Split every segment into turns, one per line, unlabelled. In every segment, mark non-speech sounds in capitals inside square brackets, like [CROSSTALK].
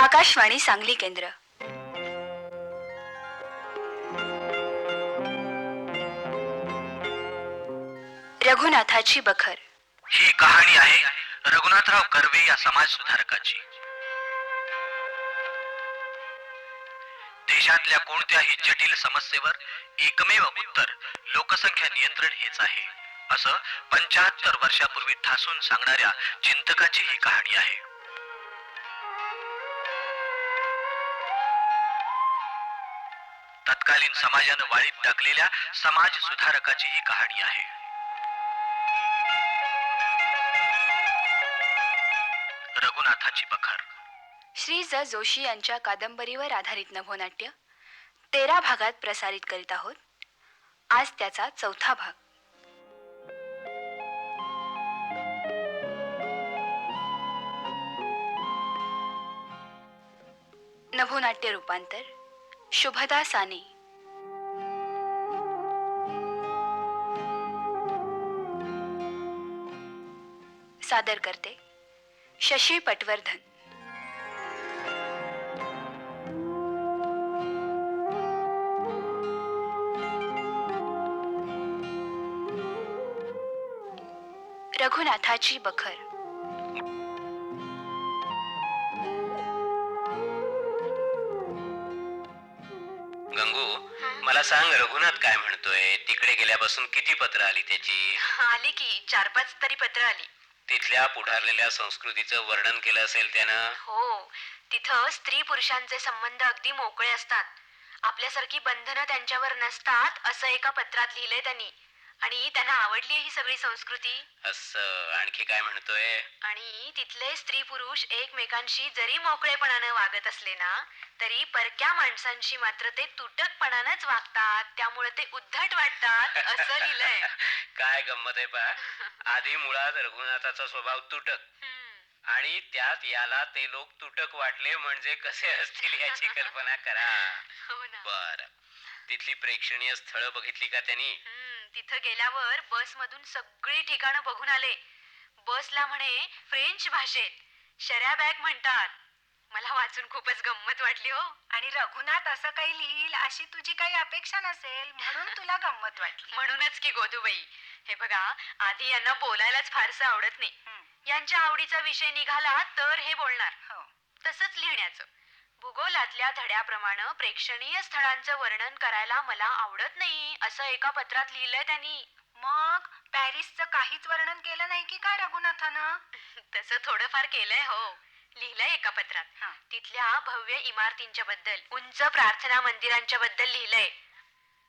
आकाशवाणी सांगली केंद्र. रघुनाथाची बखर.
ही कहाणी आहे रघुनाथराव कर्वे या समाज सुधारकाची देशातल्या कोणत्याही जटिल समस्येवर एकमेव उत्तर लोकसंख्या नियंत्रण हेच आहे असं पंचाहत्तर वर्षापूर्वी ठासून सांगणाऱ्या चिंतकाची ही कहाणी आहे. तत्कालीन समाजानं वाळीत टाकलेल्या समाज सुधारकाची ही कहाणी आहे. रघुनाथाची बखर
श्री ज. जोशी यांच्या कादंबरीवर आधारित नभोनाट्य तेरा भागात प्रसारित करीत आहोत. आज त्याचा चौथा भाग. नभोनाट्य रूपांतर. शुभदा साने सादर करते शशी पटवर्धन. रघुनाथाची बखर.
सांग रघुनाथ काय म्हणतोय? तिकडे गेल्यापासून किती पत्र आली त्याची?
आली की. चार पाच तरी पत्र आली.
तिथल्या पुढारलेल्या संस्कृतीचं वर्णन केलं असेल त्यानं?
हो. तिथं स्त्री पुरुषांचे संबंध अगदी मोकळे असतात. आपल्यासारखी बंधनं त्यांच्यावर नसतात असं एका पत्रात लिहिलंय त्यांनी. आणि त्यांना आवडली ही सगळी संस्कृती.
असं आणखी काय म्हणतोय?
आणि तिथले स्त्री पुरुष एकमेकांशी जरी मोकळेपणानं वागत असले ना तरी परक्या माणसांशी मात्र ते तुटकपणानंच वागतात. त्यामुळे ते उद्धट वाटतात असं लिहिलंय. [LAUGHS]
काय गंमत आहे पा आधी मुळात रघुनाथाचा स्वभाव तुटक.
हम्म.
आणि त्यात याला ते लोक तुटक वाटले म्हणजे कसे असतील याची कल्पना करा. [LAUGHS]
हो ना.
बर. तिथली प्रेक्षणीय स्थळं बघितली का त्यांनी?
हम्म, तिथं गेल्यावर बस मधून सगळी ठिकाणं बघून आले. बसला म्हणे फ्रेंच भाषेत. शर्या बॅग म्हणतात मला वाचून खूपच गंमत वाटली हो.
आणि रघुनाथ असं काही लिहिल अशी तुझी काही अपेक्षा नसेल म्हणून तुला गंमत वाटली. [LAUGHS]
म्हणूनच की गोदूबाई. हे बघा आधी यांना बोलायलाच फारसं आवडत नाही. यांच्या आवडीचा विषय निघाला तर हे बोलणार.
हो.
तसंच लिहिण्याचं. भूगोलातल्या धड्याप्रमाणे प्रेक्षणीय स्थळांचं वर्णन करायला मला आवडत नाही असं एका पत्रात लिहिलंय त्यांनी.
मग पॅरिसचं काहीच वर्णन केलं नाही की काय रघुनाथानं? [LAUGHS]
तसं थोडंफार केलंय हो. लिहिलंय एका पत्रात.
हा.
तिथल्या भव्य इमारतींच्या बद्दल उंच प्रार्थना मंदिरांच्या बद्दल लिहिलंय.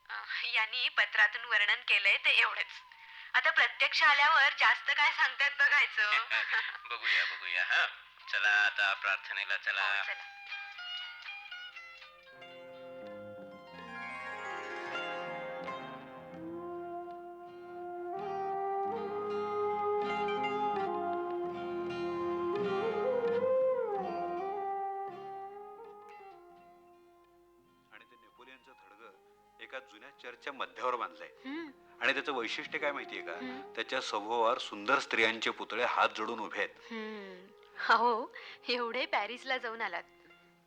अं, यांनी पत्रातून वर्णन केलंय ते एवढंच. आता प्रत्यक्ष आल्यावर जास्त काय सांगतात बघायचं. [LAUGHS]
बघूया बघूया हा. चला आता प्रार्थनेला चला.
हो, चला.
चर्चच्या मध्यावर बांधलंय. आणि त्याचं वैशिष्ट्य काय माहितीये का. त्याच्या सभोवार सुंदर स्त्रियांचे पुतळे हात जोडून उभे आहेत.
हो एवढे पॅरिसला जाऊन आलात.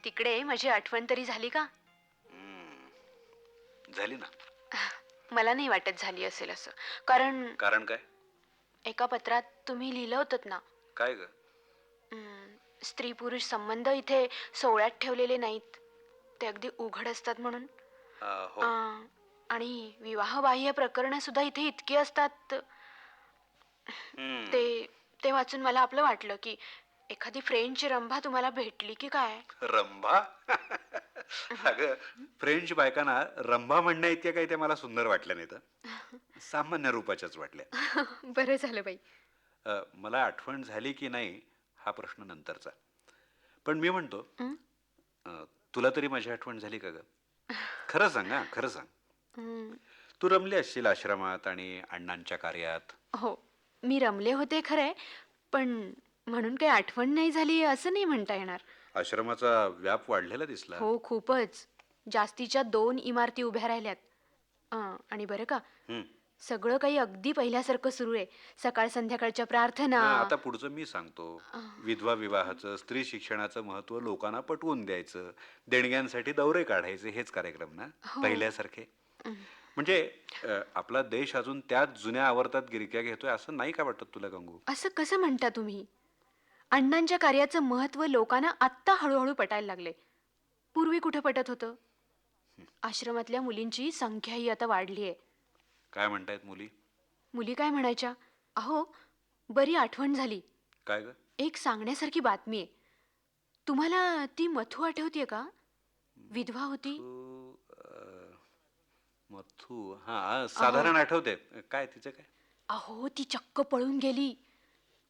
तिकडे माझी आठवण तरी झाली का.
झाली ना. [LAUGHS]
मला नाही वाटत झाली असेल असं. कारण
कारण काय?
एका पत्रात तुम्ही लिहिलं होतं ना.
काय ग?
स्त्री पुरुष संबंध इथे सोहळ्यात ठेवलेले नाहीत. ते अगदी उघड असतात म्हणून.
हो.
आणि विवाहबाह्य प्रकरणं सुद्धा इथे इतकी असतात.
हम्म.
ते ते वाचून मला आपलं वाटलं की एखादी फ्रेंच रंभा तुम्हाला भेटली की काय?
रंभा? [LAUGHS] अगं फ्रेंच बायकांना रंभा म्हणण्या इतक्या काही ते मला सुंदर वाटल्या नाही तर. सामान्य रूपाच्याच वाटल्या. [LAUGHS]
बरं झालं बाई.
अं, मला आठवण झाली की नाही हा प्रश्न नंतरचा. पण मी म्हणतो
हं?
अं, तुला तरी माझी आठवण झाली का ग? खरं सांग हा खरं सांग.
हम्म,
तू रमली असशील आश्रमात आणि अण्णांच्या कार्यात?
हो. मी रमले होते खरंय पण म्हणून काही आठवण नाही झाली असं नाही म्हणता येणार.
आश्रमाचा व्याप वाढलेला दिसला.
हो खूपच. जास्तीच्या दोन इमारती उभ्या राहिल्यात. अं, आणि बरं का
हं.
सगळं काही अगदी पहिल्यासारखं सुरू आहे. सकाळ संध्याकाळच्या प्रार्थना.
हा, आता पुढचं मी सांगतो. विधवा विवाहाचं स्त्री शिक्षणाचं महत्त्व लोकांना पटवून द्यायचं. देणग्यांसाठी दौरे काढायचे हेच कार्यक्रम ना?
हो.
पहिल्यासारखे. म्हणजे अ, आपला देश अजून त्याच जुन्या आवर्तात गिरक्या घेतोय असं नाही का वाटत तुला गंगू?
असं कसं म्हणता तुम्ही? अण्णांच्या कार्याचं महत्त्व लोकांना आत्ता हळूहळू पटायला लागले. पूर्वी कुठं पटत होतं? आश्रमातल्या मुलींची संख्याही आता वाढली आहे
काय म्हणतायत मुली?
मुली काय म्हणायच्या? अहो बरी आठवण झाली.
काय ग?
एक सांगण्यासारखी बातमी आहे तुम्हाला ती मथू आठवतीये का? विधवा होती.
मथू. हा साधारण आठवते काय तिचं काय?
अहो ती चक्क पळून गेली.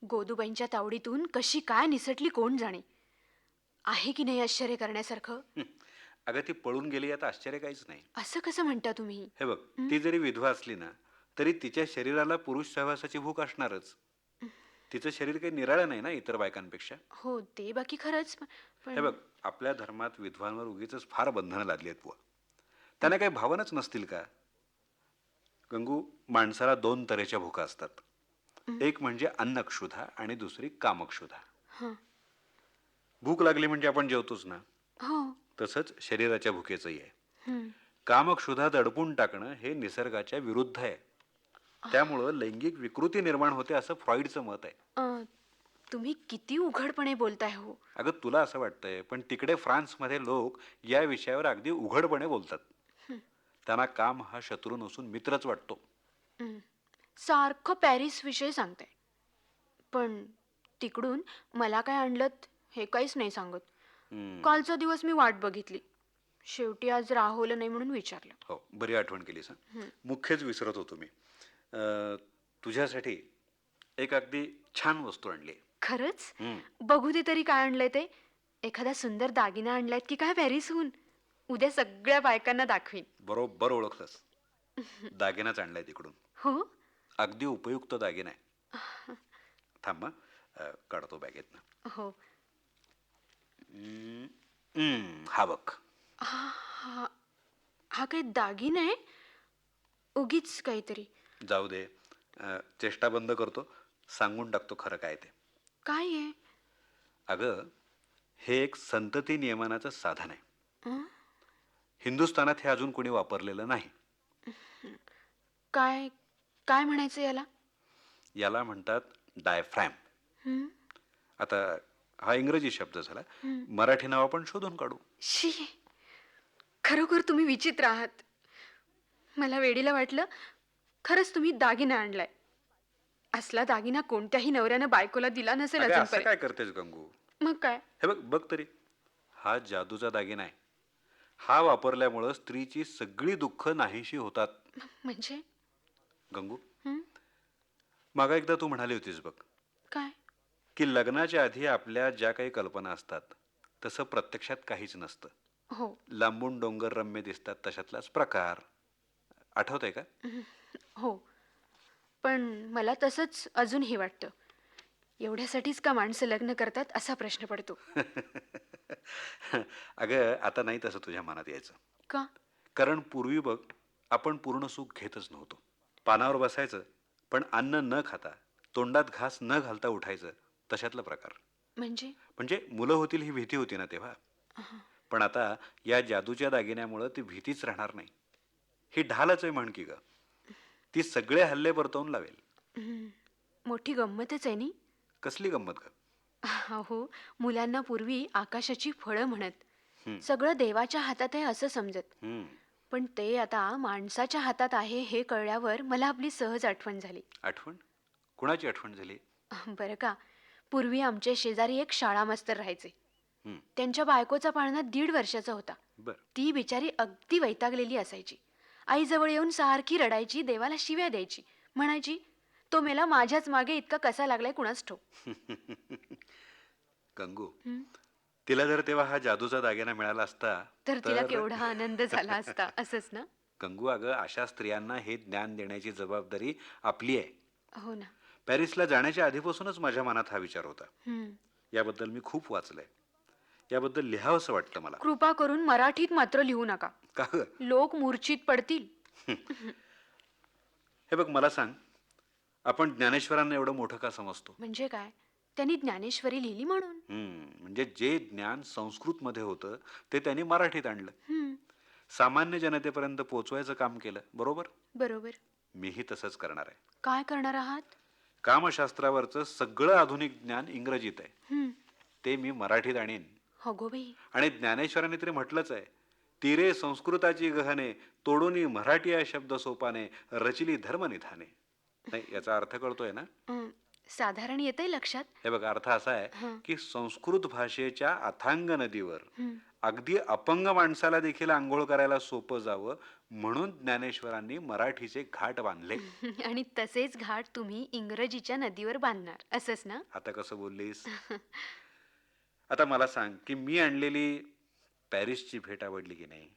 गोदूबाईंच्या तावडीतून कशी काय निसटली कोण जाणे? आहे की नाही आश्चर्य करण्यासारखं.
अगं ती पळून गेली यात आश्चर्य काहीच नाही.
असं कसं म्हणता तुम्ही?
हे बघ ती जरी विधवा असली ना तरी तिच्या शरीराला पुरुष सहवासाची भूक असणारच. तिचं शरीर काही निराळं नाही ना इतर बायकांपेक्षा?
हो ते बाकी खरंच
हे बघ आपल्या धर्मात विधवांवर उगीच फार बंधनं लादली आहेत बुवा. त्यांना काही भावनाच नसतील का? गंगू माणसाला दोन तऱ्हेच्या भूका असतात. एक म्हणजे अन्नक्षुधा आणि दुसरी कामक्षुधा.
हं.
भूक लागली म्हणजे आपण जेवतोच ना?
हो.
तसंच शरीराच्या भुकेचंही आहे. कामक्षुधा दडपून टाकणं हे निसर्गाच्या विरुद्ध आहे. त्यामुळं लैंगिक विकृती निर्माण होते असं फ्रॉइडचं मत आहे.
तुम्ही किती उघडपणे बोलताय हो.
अगं तुला असं वाटतंय पण तिकडे फ्रान्समध्ये लोक या विषयावर अगदी उघडपणे बोलतात. त्यांना काम हा शत्रू नसून मित्रच वाटतो.
सारखं पॅरिस विषयी सांगताय पण तिकडून मला काय आणलं हे काहीच नाही सांगत. कालचा दिवस मी वाट बघितली. शेवटी आज राहुलं नाही म्हणून विचारलं.
हो बरी आठवण केलीस हं. मुख्यच विसरत होतो मी. अं, तुझ्यासाठी एक अगदी छान वस्तू आणली
खरंच. बघू दे तरी काय आणलंय ते. एखादा सुंदर दागिना आणलायत की काय पॅरिसहून? उद्या सगळ्या बायकांना दाखवीन.
बरोबर ओळखलंस. दागिनाच आणलाय तिकडून.
हो?
अगदी उपयुक्त दागिना आहे. थांब हं. अं, काढतो बॅगेतनं.
हो.
हम्म, हम्म, हा बघ.
हा हा काही दागिना आहे? उगीच काहीतरी.
जाऊ दे. अं, चेष्टा बंद करतो. सांगून टाकतो खरं काय ते.
काय आहे?
अगं हे एक संतती नियमनाचं साधन आहे.
अं?
हिंदुस्थानात हे अजून कोणी वापरलेलं नाही.
काय काय म्हणायचं याला?
याला म्हणतात डायफ्रॅम? आता हा इंग्रजी शब्द झाला. मराठी नाव आपण शोधून काढू.
शी खरोखर तुम्ही विचित्र आहात. मला वेडीला वाटलं खरंच तुम्ही दागिना आणलाय. असला दागिना कोणत्याही नवऱ्यानं बायकोला दिला नसेल
काय करतेस गंगू?
मग काय?
हे बघ बघ तरी. हा जादूचा दागिना आहे. हा वापरल्यामुळं स्त्रीची सगळी दुःख नाहीशी होतात.
म्हणजे?
गंगू?
हं?
मागा एकदा तू म्हणाली होतीस बघ.
काय?
की लग्नाच्या आधी आपल्या ज्या काही कल्पना असतात तसं प्रत्यक्षात काहीच नसतं.
हो.
लांबून डोंगर रम्य दिसतात तशातलाच प्रकार. आठवत आहे का?
हो. पण मला तसंच अजूनही वाटतं. एवढ्यासाठीच का माणसं लग्न करतात असा प्रश्न पडतो. [LAUGHS]
अगं आता नाही तसं तुझ्या मनात यायचं.
का?
कारण पूर्वी बघ आपण पूर्ण सुख घेतच नव्हतो. पानावर बसायचं पण अन्न न खाता तोंडात घास न घालता उठायचं तशातला प्रकार.
म्हणजे?
म्हणजे मुलं होतील ही भीती होती ना तेव्हा. पण आता या जादूच्या दागिन्यामुळं ती भीतीच राहणार नाही. ही ढालच आहे म्हण की ग. ती सगळे हल्ले परतवून लावेल.
मोठी गंमतच आहे नी?
कसली गंमत ग?
हो मुलांना पूर्वी आकाशाची फळं म्हणत. सगळं देवाच्या हातात आहे असं समजत. पण ते आता माणसाच्या हातात आहे हे कळल्यावर मला आपली सहज आठवण झाली.
आठवण? कुणाची आठवण झाली?
बरं का. पूर्वी आमच्या शेजारी एक शाळा मास्तर राहायचे.
हं.
त्यांच्या बायकोचा पाळणा दीड वर्षाचा होता.
बर.
ती बिचारी अगदी वैतागलेली असायची. आईजवळ येऊन सारखी रडायची देवाला शिव्या द्यायची. म्हणायची तो मेला माझ्याच मागे इतका कसा लागलाय कुणाच ठो
गंगू [LAUGHS] तिला जर तेव्हा हा जादूचा दागिना मिळाला असता
तर तिला केवढा आनंद झाला असता [LAUGHS] असंच ना?
गंगू अगं अशा स्त्रियांना हे ज्ञान देण्याची जबाबदारी आपली आहे.
हो ना.
पॅरिसला जाण्याच्या आधीपासूनच माझ्या मनात हा विचार होता. याबद्दल मी खूप वाचलंय. याबद्दल लिहावंसं वाटतं मला.
कृपा करून मराठीत मात्र लिहू नका.
का
लोक मूर्छित पडतील. [LAUGHS]
हे बघ मला सांग आपण ज्ञानेश्वरांना एवढं मोठं का समजतो?
म्हणजे काय? त्यांनी ज्ञानेश्वरी लिहिली म्हणून?
हम्म, म्हणजे जे ज्ञान संस्कृतमध्ये होतं ते त्यांनी मराठीत आणलं.
हम्म,
सामान्य जनतेपर्यंत पोचवायचं काम केलं बरोबर?
बरोबर.
मीही तसंच करणार आहे.
काय करणार आहात?
कामशास्त्रावरचं सगळं आधुनिक ज्ञान इंग्रजीत आहे.
हम्म,
ते मी मराठीत आणीन.
हो बाई.
आणि ज्ञानेश्वरांनी तरी म्हटलंच आहे तीरे संस्कृताची गहने तोडूनी मराठी या शब्द सोपाने रचिली धर्मनिधाने. नाही याचा अर्थ कळतोय ना?
साधारण येतंय लक्षात.
हे बघा अर्थ असा आहे. की संस्कृत भाषेच्या अथांग नदीवर. अगदी अपंग माणसाला देखील आंघोळ करायला सोपं जावं म्हणून ज्ञानेश्वरांनी मराठीचे घाट बांधले. [LAUGHS]
आणि तसेच घाट तुम्ही इंग्रजीच्या नदीवर बांधणार. असंच ना?
आता कसं बोललीस? आता मला सांग की मी आणलेली पॅरिसची भेट आवडली की नाही?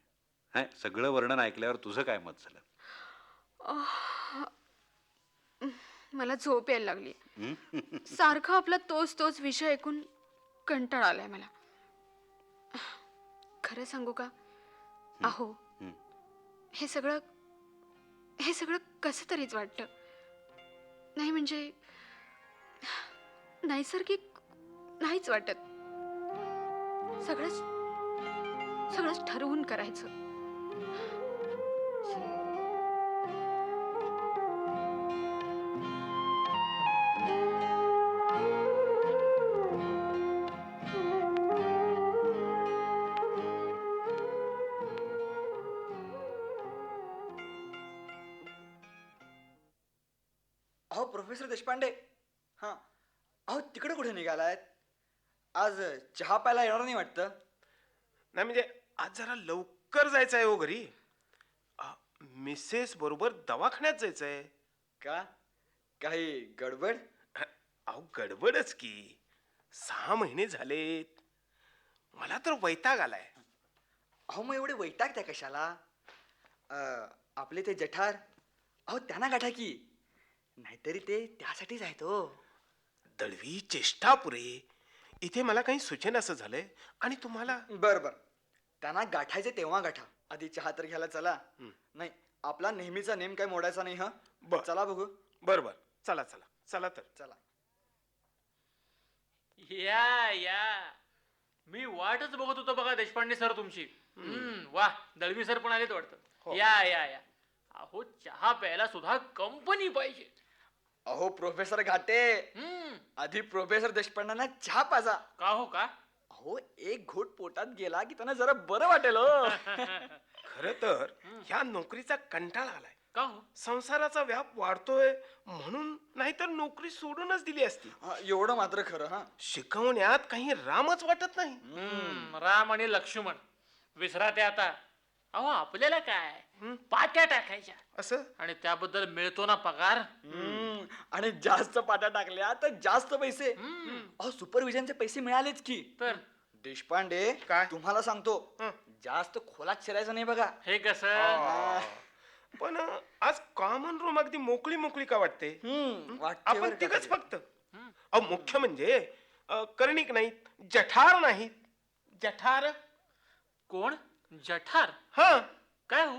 हा? सगळं वर्णन ऐकल्यावर तुझं काय मत झालं?
मला झोप यायला लागली? सारखा आपला तोच तोच विषय ऐकून कंटाळा आलाय मला. खरं सांगू का? अहो
हं.
हे सगळं हे सगळं कसं तरीच वाटतं? नाही म्हणजे नैसर्गिक नाहीच वाटत. सगळंच सगळंच ठरवून करायचं.
देशपांडे हां. अहो तिकडे कुठे निघालायत? आज चहा प्यायला येणार नाही वाटतं?
नाही म्हणजे आज जरा लवकर जायचं आहे हो घरी. अ, मिसेस बरोबर दवाखान्यात जायचं आहे
का? काही गडबड?
अहो गडबडच की. सहा महिने झालेत. मला तर वैताग आलाय.
अहो मग एवढे वैतागत्या कशाला? अं, आपले ते जठार. अहो त्यांना गाठा की. नाहीतरी ते त्यासाठीच आहेत हो.
दळवी चेष्टा पुरे इथे मला काही सुचेन असं झालंय आणि तुम्हाला
बरं बरं. त्यांना गाठायचे तेव्हा गाठा. आधी चहा तर घ्यायला चला. नाही आपला नेहमीचा नेम काय मोडायचा नाही हा?
बरं.
चला बघू.
बर बर. चला चला. चला तर.
चला.
या या. मी वाटच बघत होतो बघा देशपांडे सर तुमची. हम्म, वा दळवी सर पण आलेत वाटतं. या या या. अहो चहा प्यायला सुद्धा कंपनी पाहिजे.
अहो प्रोफेसर घाटे.
हम्म,
आधी प्रोफेसर देशपांडेंना चहा पाजा.
का हो का?
अहो एक घोट पोटात गेला की त्यांना जरा बरं वाटेल हो. [LAUGHS]
खर तर ह्या नोकरीचा कंटाळा आलाय.
का हो?
संसाराचा व्याप वाढतोय म्हणून नाहीतर नोकरी सोडूनच दिली असती.
हा, एवढं मात्र खरं हा.
शिकवण्यात काही रामच वाटत नाही.
हम्म, राम आणि लक्ष्मण. विसरा ते आता. अहो आपल्याला काय? पाट्या टाकायच्या.
असं?
आणि त्याबद्दल मिळतो ना पगार?
आणि जास्त पाट्या टाकल्या तर जास्त पैसे. अहो सुपरविजनचे पैसे मिळालेच की.
तर?
देशपांडे
काय?
तुम्हाला सांगतो
हं.
जास्त खोलात शिरायचं नाही बघा.
हे कसं?
पण आज कॉमन रूम अगदी मोकळी मोकळी का वाटते?
हम्म, वाटते
आपण
बरं का
तिघच
तरी.
फक्त. अहो मुख्य म्हणजे अ, कर्णिक नाहीत जठार नाहीत. जठार?
कोण? जठार?
हा.
काय हो?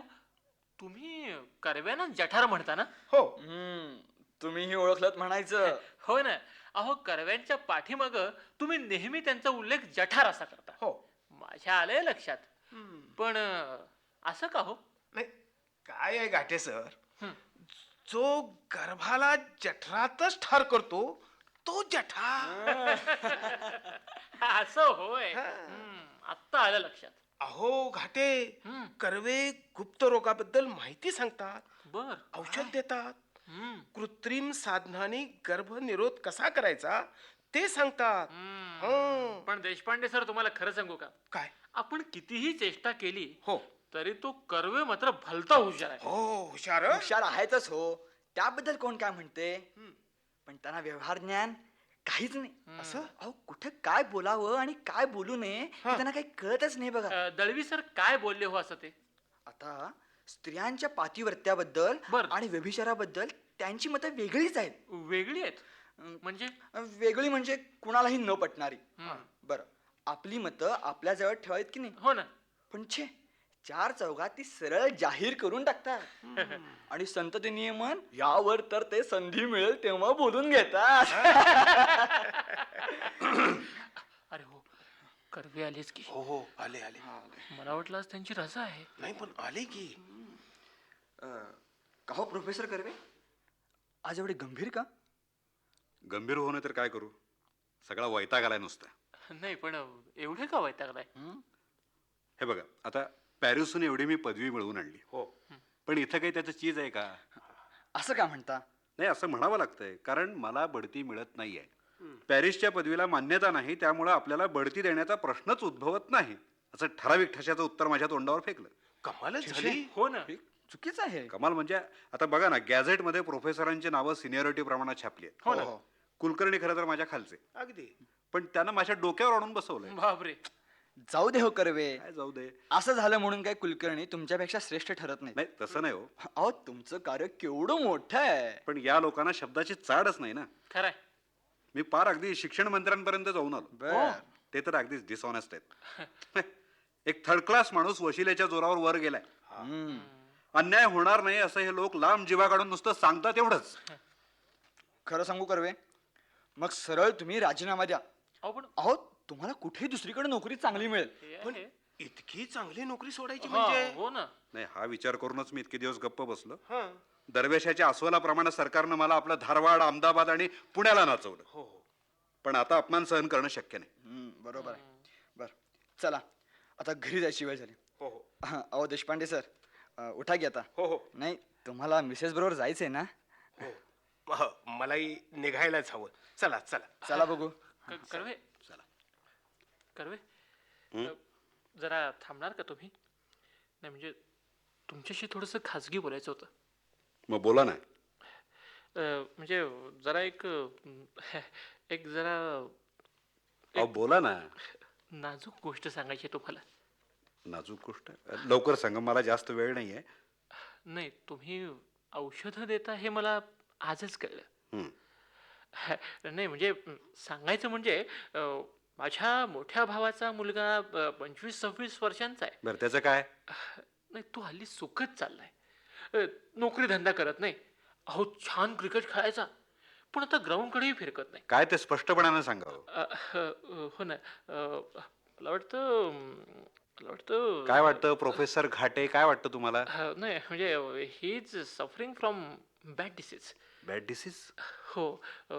तुम्ही करव्याना जठार म्हणता ना?
हो.
हम्म, तुम्हीही ओळखलत म्हणायचं. [LAUGHS]
हो ना. अहो करव्यांच्या पाठीमाग तुम्ही नेहमी त्यांचा उल्लेख जठार असा करता.
हो.
माझ्या आलंय लक्षात. पण अं, असं का हो?
नाही काय आहे गाठे सर?
हं.
जो गर्भाला जठरातच ठार करतो तो जठार. [LAUGHS]
असं होय. हम्म, आत्ता आलं लक्षात.
अहो घाटे. कर्वे गुप्त रोगाबद्दल माहिती सांगतात.
बर.
औषध देतात. कृत्रिम साधनाने गर्भनिरोध कसा करायचा ते सांगतात. हं.
पण देशपांडे सर तुम्हाला खरं सांगू का?
काय?
आपण कितीही चेष्टा केली
हो.
तरी तो कर्वे मात्र भलता हुशार आहे.
हो हुशार हं?
हुशार आहेतच हो. त्याबद्दल कोण काय म्हणते? पण त्यांना व्यवहार ज्ञान काहीच नाही.
असं?
अहो कुठं काय बोलावं आणि काय बोलू नये हे. त्यांना काही कळतच नाही बघा.
अं, दळवी सर काय बोलले हो असं ते?
आता स्त्रियांच्या पातिवर्त्याबद्दल
बरं.
आणि व्यभिचाराबद्दल त्यांची मतं वेगळीच आहेत.
वेगळी आहेत? म्हणजे?
वेगळी म्हणजे कुणालाही न पटणारी. बरं. आपली मतं आपल्या जवळ ठेवायत की नाही?
हो ना.
पण छे चार चौघात ती सरळ जाहीर करून टाकतात. आणि संतती नियमन यावर तर ते संधी मिळेल तेव्हा बोलून घेतात. [COUGHS]
अरे हो. कर्वे आलेच की.
हो हो. आले आले.
मला वाटलं आज त्यांची रजा आहे.
नाही पण आले की?
का हो प्रोफेसर कर्वे. आज एवढे गंभीर का?
गंभीर होणं तर काय करू? सगळा वैताग आलाय नुसता.
नाही पण एवढे का वैतागलाय
हे? बघा आता पॅरिसहून एवढी मी पदवी मिळवून आणली.
हो.
पण इथं काही त्याचं चीज आहे का?
असं का म्हणता?
नाही असं म्हणावं लागतंय कारण मला बढती मिळत नाहीये. पॅरिसच्या पदवीला मान्यता नाही त्यामुळं आपल्याला बढती देण्याचा प्रश्नच उद्भवत नाही. असं ठराविक ठशाचं उत्तर माझ्या तोंडावर फेकलं.
कमालच झाली.
हो ना.
चुकीचं आहे.
कमाल म्हणजे आता बघा ना गॅझेटमध्ये प्रोफेसरांची नावं सिनियरिटी प्रमाणात छापली आहेत.
हो ना.
कुलकर्णी खरं तर माझ्या खालचे.
अगदी.
पण त्यानं माझ्या डोक्यावर आणून बसवलंय.
बापरे.
जाऊ दे हो कर्वे.
काय जाऊ दे?
असं झालं म्हणून काय कुलकर्णी तुमच्यापेक्षा श्रेष्ठ ठरत नाही?
नाही तसं नाही हो.
अहो तुमचं कार्य केवढं मोठं आहे.
पण या लोकांना शब्दाची चाडच नाही ना.
खरंय.
मी पार अगदी शिक्षण मंत्र्यांपर्यंत जाऊन आलो.
बर.
ते तर अगदीच डिसऑनेस्ट आहेत. [LAUGHS] एक थर्ड क्लास माणूस वशिलेच्या जोरावर वर गेलाय.
हम्म.
अन्याय होणार नाही असं हे लोक लांब जीवा काढून नुसतं सांगतात एवढंच.
खरं सांगू कर्वे मग सरळ तुम्ही राजीनामा द्या.
अहो पण
अहो तुम्हाला कुठेही दुसरीकडे नोकरी चांगली मिळेल.
हे
पण
आहे.
इतकी चांगली नोकरी सोडायची
हा,
म्हणजे?
हो ना.
नाही हा विचार करूनच मी इतके दिवस गप्प बसलो.
हा.
दरवेशाच्या अस्वलाप्रमाणे सरकारनं मला आपलं धारवाड अहमदाबाद आणि पुण्याला नाचवलं.
हो हो.
पण आता अपमान सहन करणं शक्य नाही.
हम्म, बरोबर आहे. बर चला. आता घरी जायची वेळ झाली.
हो हो.
हा, अहो देशपांडे सर अ, उठा की आता.
हो हो.
नाही तुम्हाला मिसेस बरोबर जायचंय ना?
हो. मलाही निघायलाच हवं. चला चला.
चला बघू.
क- कर्वे. कर्वे अ, जरा थांबणार का तुम्ही? नाही म्हणजे तुमच्याशी थोडंसं खाजगी बोलायचं होतं.
मग बोला ना.
अ, म्हणजे जरा एक अ, एक जरा
अहो बोला ना.
नाजूक गोष्ट सांगायची आहे तुम्हाला.
नाजूक गोष्ट लवकर सांगा मला जास्त वेळ नाहीये.
नाही तुम्ही औषधं देता हे मला आजच कळलं. [LAUGHS] नाही म्हणजे अं, सांगायचं म्हणजे अं, माझ्या मोठ्या भावाचा मुलगा अं, पंचवीस सव्वीस वर्षांचा आहे.
बरं त्याचं काय? [LAUGHS]
नाही तो हल्ली सुखच चाललाय. अं, नोकरी धंदा करत नाही. अहो छान क्रिकेट खेळायचा. पण आता ग्राउंडकडेही फिरकत नाही.
काय ते स्पष्टपणानं सांगावं?
अ, अ, हो ना. अ, मला वाटतं मला वाटतं
काय वाटतं प्रोफेसर घाटे काय वाटतं तुम्हाला?
नाही म्हणजे he is suffering from bad disease
bad disease
हो अ,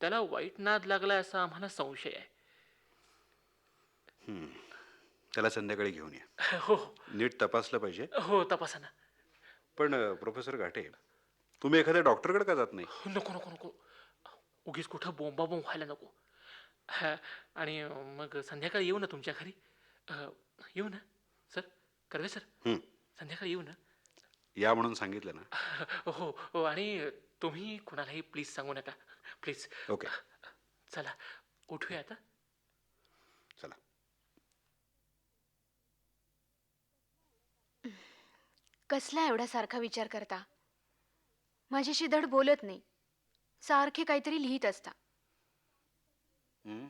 त्याला वाईट नाद लागला असा आम्हाला संशय आहे.
त्याला संध्याकाळी घेऊन या.
हो.
नीट तपासलं पाहिजे.
हो तपासा ना.
पण अं, प्रोफेसर घाटे तुम्ही एखाद्या डॉक्टरकडे का जात नाही?
नको नको नको. उगीच कुठं बोंबा बोंब व्हायला नको. हा, आणि मग संध्याकाळी येऊ ना तुमच्या घरी? अ, येऊ ना सर कर्वे सर.
हं.
संध्याकाळी येऊ ना.
या म्हणून सांगितलं ना. [LAUGHS]
हो हो आणि तुम्ही कुणालाही प्लीज सांगू नका. प्लीज
ओके
चला उठूया आता.
चला.
कसला एवढा सारखा विचार करता? माझ्याशी धड बोलत नाही. सारखे काहीतरी लिहित असता.
हं?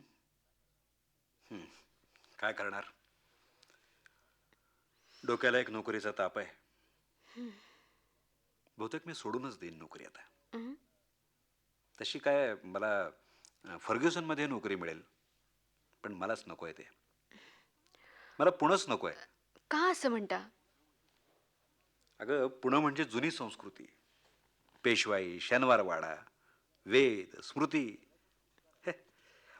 हं. काय करणार? डोक्याला एक नोकरीचा ताप आहे. बहुतेक मी सोडूनच देईन नोकरी आता? तशी काय मला फर्ग्युसनमध्ये नोकरी मिळेल. पण मलाच नको आहे ते. मला पुणंच नको आहे.
का असं म्हणता?
अगं पुणं म्हणजे जुनी संस्कृती. पेशवाई शनिवारवाडा वेद स्मृती.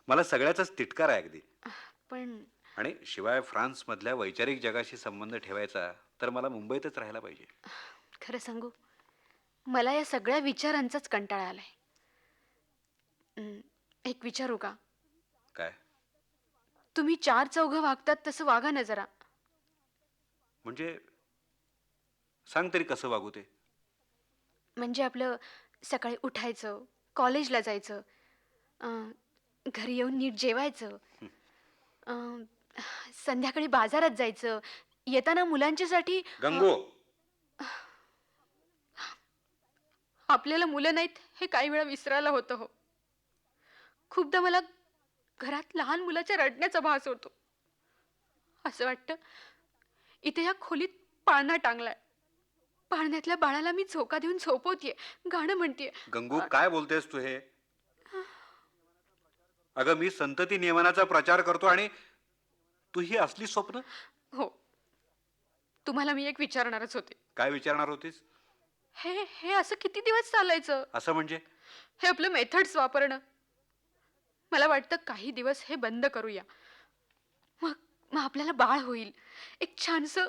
मला सगळ्याचाच तिटकार आहे अगदी.
पण
आणि शिवाय फ्रान्समधल्या वैचारिक जगाशी संबंध ठेवायचा तर मला मुंबईतच राहायला पाहिजे.
खरं सांगू? मला या सगळ्या विचारांचाच कंटाळा आलाय. एक विचारू का?
काय?
तुम्ही चार चौघं वागतात तसं वागा ना जरा.
म्हणजे सांग तरी कसं वागू ते.
म्हणजे आपलं सकाळी उठायचं कॉलेजला जायचं घरी येऊन नीट जेवायचं संध्याकाळी बाजारात जायचं. येताना मुलांच्यासाठी
गंगो.
आपल्याला मुलं नाहीत हे काही वेळा विसरायला होतं हो. खूपदा मला घरात लहान मुलाच्या रडण्याचा भास होतो. असं वाटतं इथे या खोलीत पाळणा टांगलाय. पाळण्यातल्या बाळाला मी झोका देऊन झोपवतीये गाणं म्हणतीये.
गंगू काय बोलतेस तू हे? अगं मी संतती नियमनाचा प्रचार करतो आणि तू ही असली स्वप्न?
हो. तुम्हाला मी एक विचारणारच होते.
काय विचारणार होतीस?
हे हे असं किती दिवस चालायचं?
असं म्हणजे?
हे आपलं मेथड्स वापरणं. मला वाटतं काही दिवस हे बंद करूया. मग मग आपल्याला बाळ होईल. एक छानसं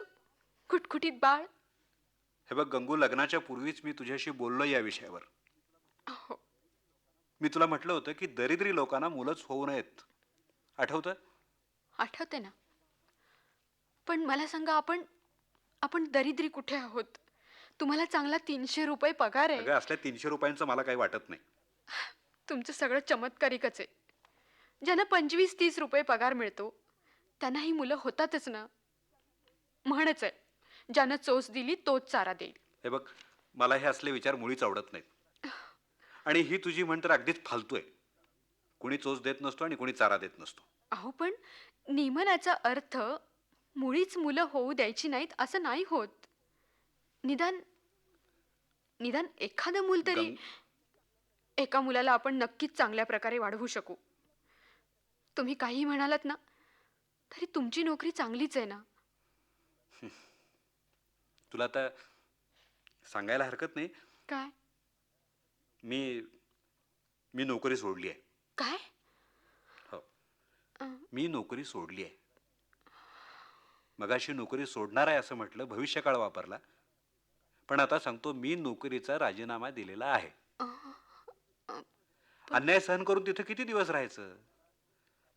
कुटकुटीत बाळ.
हे बघ गंगू लग्नाच्या पूर्वीच मी तुझ्याशी बोललो या विषयावर.
हो.
मी तुला म्हटलं होतं की दरिद्री लोकांना मुलंच होऊ नयेत. आठवतं?
आठवते ना. पण मला सांगा आपण आपण दरिद्री कुठे आहोत? तुम्हाला चांगला तीनशे रुपये पगार आहे.
अगं असल्या तीनशे रुपयांचं मला काही वाटत नाही.
तुमचं सगळं चमत्कारिकच आहे. ज्यांना पंचवीस तीस रुपये पगार मिळतो त्यांना ही मुलं होतातच ना. म्हणच आहे ज्यानं चोच दिली तोच चारा देईल.
हे बघ मला हे असले विचार मुळीच आवडत नाहीत. आणि ही तुझी म्हण तर अगदीच फालतू आहे. कुणी चोच देत नसतो आणि कुणी चारा देत नसतो.
अहो पण नियमनाचा अर्थ मुळीच मुलं होऊ द्यायची नाहीत असं नाही होत. निदान निदान एखादं मूल तरी एका मुलाला आपण नक्कीच चांगल्या प्रकारे वाढवू शकू. तुम्ही काही म्हणालात ना तरी तुमची नोकरी चांगलीच आहे ना. [LAUGHS]
तुला आता सांगायला हरकत नाही.
काय?
मी मी नोकरी सोडली आहे.
काय?
मी नोकरी सोडली आहे. मगाशी नोकरी सोडणार आहे असं म्हटलं भविष्यकाळ वापरला. पण आता सांगतो मी नोकरीचा राजीनामा दिलेला आहे. अन्याय सहन करून तिथं किती दिवस राहायचं?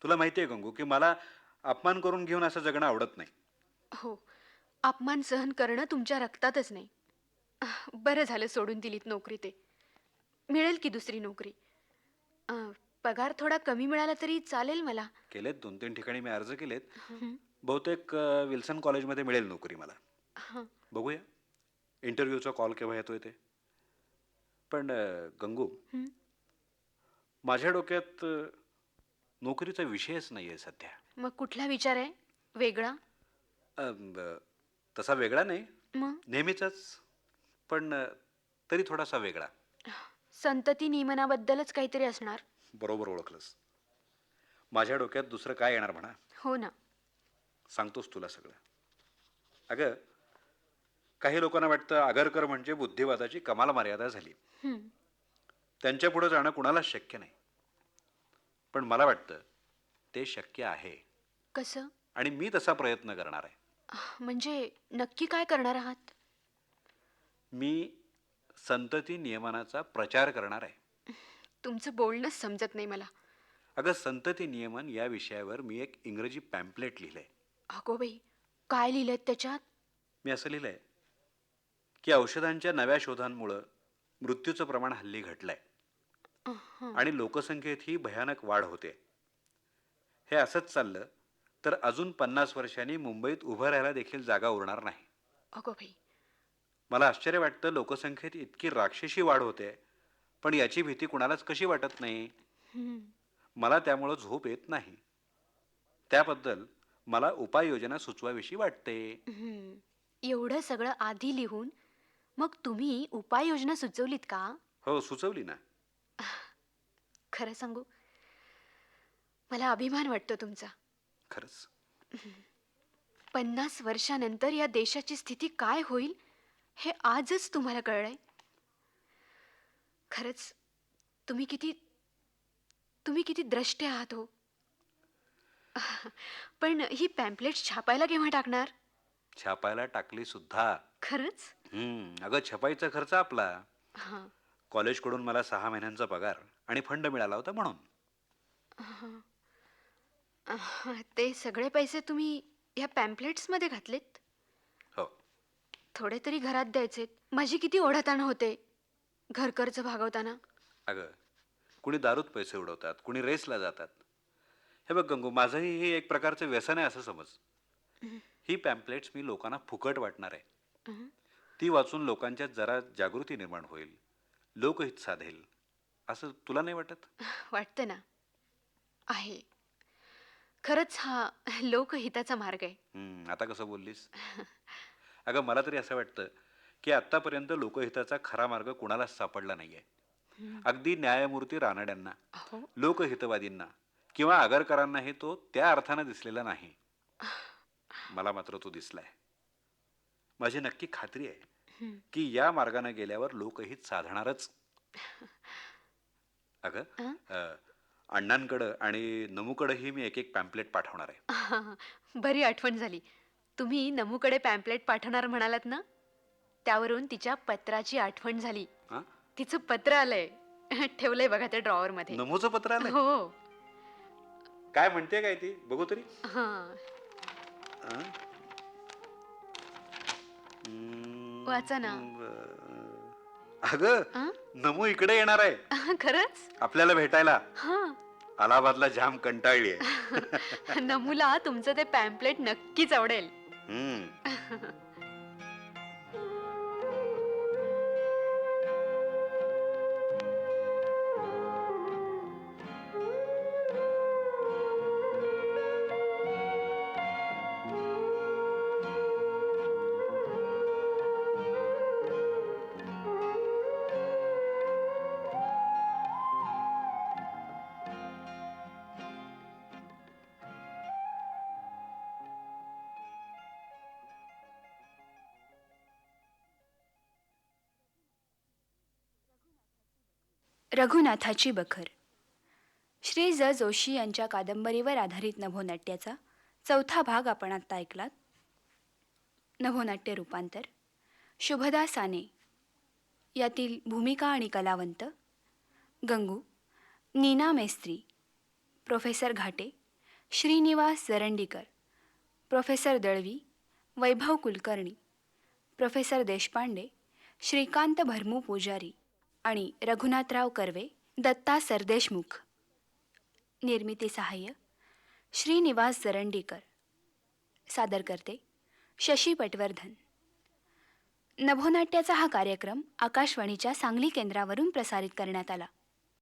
तुला माहिती आहे गंगू की मला अपमान करून घेऊन असं जगणं आवडत नाही.
हो अपमान सहन करणं तुमच्या रक्तातच नाही. बरं झालं सोडून दिलीत नोकरी ते. मिळेल की दुसरी नोकरी? पगार थोडा कमी मिळाला तरी चालेल मला.
केलेत दोन तीन ठिकाणी मी अर्ज केलेत. बहुतेक अ, विल्सन कॉलेजमध्ये मिळेल नोकरी मला.
हं.
बघूया. इंटरव्ह्यूचा कॉल केव्हा येतोय ते. पण अ, गंगू
हं.
माझ्या डोक्यात अ, नोकरीचा विषयच नाही आहे सध्या.
मग कुठला विचार आहे? वेगळा?
ब- तसा वेगळा नाही.
मग?
नेहमीचाच. पण अ, तरी थोडासा वेगळा.
संतती नियमनाबद्दलच काहीतरी असणार.
बरोबर ओळखलंस. माझ्या डोक्यात दुसरं काय येणार म्हणा?
हो ना.
सांगतोस तुला सगळं. अगं काही लोकांना वाटतं आगरकर म्हणजे बुद्धिवादाची कमाल मर्यादा झाली त्यांच्या पुढे जाणं कुणालाच शक्य नाही. पण मला वाटतं ते शक्य आहे.
कसं?
आणि मी तसा प्रयत्न करणार आह,
म्हणजे नक्की काय करणार आहात?
मी संतती नियमनाचा प्रचार करणार आहे.
तुमचं बोलणंच समजत नाही मला.
अगं संतती नियमन या विषयावर मी एक इंग्रजी पॅम्पलेट लिहिलंय.
अगो बाई काय लिहिलंय त्याच्यात?
मी असं लिहिलंय की औषधांच्या नव्या शोधांमुळं मृत्यूचं प्रमाण हल्ली घटलंय.
अहं.
आणि लोकसंख्येत ही भयानक वाढ होते. हे असंच चाललं तर अजून पन्नास वर्षांनी मुंबईत उभं राहायला देखील जागा उरणार नाही.
अगो बाई.
मला आश्चर्य वाटतं लोकसंख्येत इतकी राक्षसी वाढ होते पण याची भीती कुणालाच कशी वाटत नाही. मला त्यामुळं झोप येत नाही. त्याबद्दल मला उपाययोजना सुचवाविषयी वाटते.
एवढं सगळं आधी लिहून मग तुम्ही उपाययोजना सुचवलीत का?
हो सुचवली ना. [LAUGHS]
खरं सांगू? मला अभिमान वाटतो तुमचा.
खरंच.
पन्नास वर्षानंतर या देशाची स्थिती काय होईल हे आजच तुम्हाला कळलंय. खरंच तुम्ही किती तुम्ही किती द्रष्टे आहात हो. [LAUGHS] पण ही पॅम्पलेट छापायला केव्हा टाकणार?
छापायला टाकली सुद्धा.
खरंच?
हम्म, अगं छपाईचा खर्च आपला.
हां.
कॉलेजकडून मला सहा महिन्यांचा पगार आणि फंड मिळाला होता म्हणून.
अह, ते सगळे पैसे तुम्ही या पॅम्पलेट्समध्ये घातलेत?
हो.
थोडे तरी घरात द्यायचेत. माझी किती ओढाताण होते. घर कर्ज भागवताना?
अगं कुणी दारूत पैसे उडवतात कुणी रेसला जातात. हे बघ गंगू माझंही हे एक प्रकारचं व्यसन आहे असं समज. ही. पॅम्पलेट्स मी लोकांना फुकट वाटणार आहे. ती वाचून लोकांच्यात जरा जागृती निर्माण होईल लोकहित साधेल असं तुला नाही वाटत?
वाटतं ना. आहे. खरंच हा लोकहिताचा मार्ग आहे.
हम्म, आता कसं बोललीस? अगं मला तरी असं वाटतं की आत्तापर्यंत लोकहिताचा खरा मार्ग कुणालाच सापडला नाहीये. अगदी न्यायमूर्ती रानड्यांना
अहो.
लोकहितवादींना किंवा आगरकरांनाही तो त्या अर्थानं दिसलेला नाही. मला मात्र तो दिसलाय. माझी नक्की खात्री आहे. की या मार्गाने गेल्यावर लोकहित साधणारच. अगं
अं?
अं, अण्णांकडं आणि नमूकडंही मी एक एक पॅम्पलेट पाठवणार आहे. [LAUGHS]
बरी आठवण झाली. तुम्ही नमूकडे पॅम्पलेट पाठवणार म्हणालात ना? त्यावरून तिच्या पत्राची आठवण झाली.
हा?
तिचं पत्र आलंय. [LAUGHS] ठेवलंय बघा त्या ड्रॉवर मध्ये
नमूचं पत्र आलंय?
हो.
काय म्हणते काय ती? बघू तरी.
हा?
हम्म,
वाचा ना.
अगं
अं?
नमू इकडे येणार आहे. [LAUGHS]
खरंच?
आपल्याला भेटायला.
हा.
अलाहाबादला जाम कंटाळली आहे. [LAUGHS]
नमूला तुमचं ते पॅम्पलेट नक्कीच आवडेल.
हम्म.
रघुनाथाची बखर. श्री ज. जोशी यांच्या कादंबरीवर आधारित नभोनाट्याचा चौथा भाग आपण आत्ता ऐकलात. नभोनाट्य रूपांतर. शुभदा साने यातील भूमिका आणि कलावंत. Gangu. Neena Mestri. Professor Ghate. Shrinivas Jarandikar. Professor Dalvi. Vaibhav Kulkarni. Professor Deshpande. Shrikant Bharmu Pujari. आणि रघुनाथराव कर्वे दत्ता सरदेशमुख. निर्मिती सहाय्य श्रीनिवास जरंडीकर. सादर करते शशी पटवर्धन. नभोनाट्याचा हा कार्यक्रम आकाशवाणीच्या सांगली केंद्रावरून प्रसारित करण्यात आला.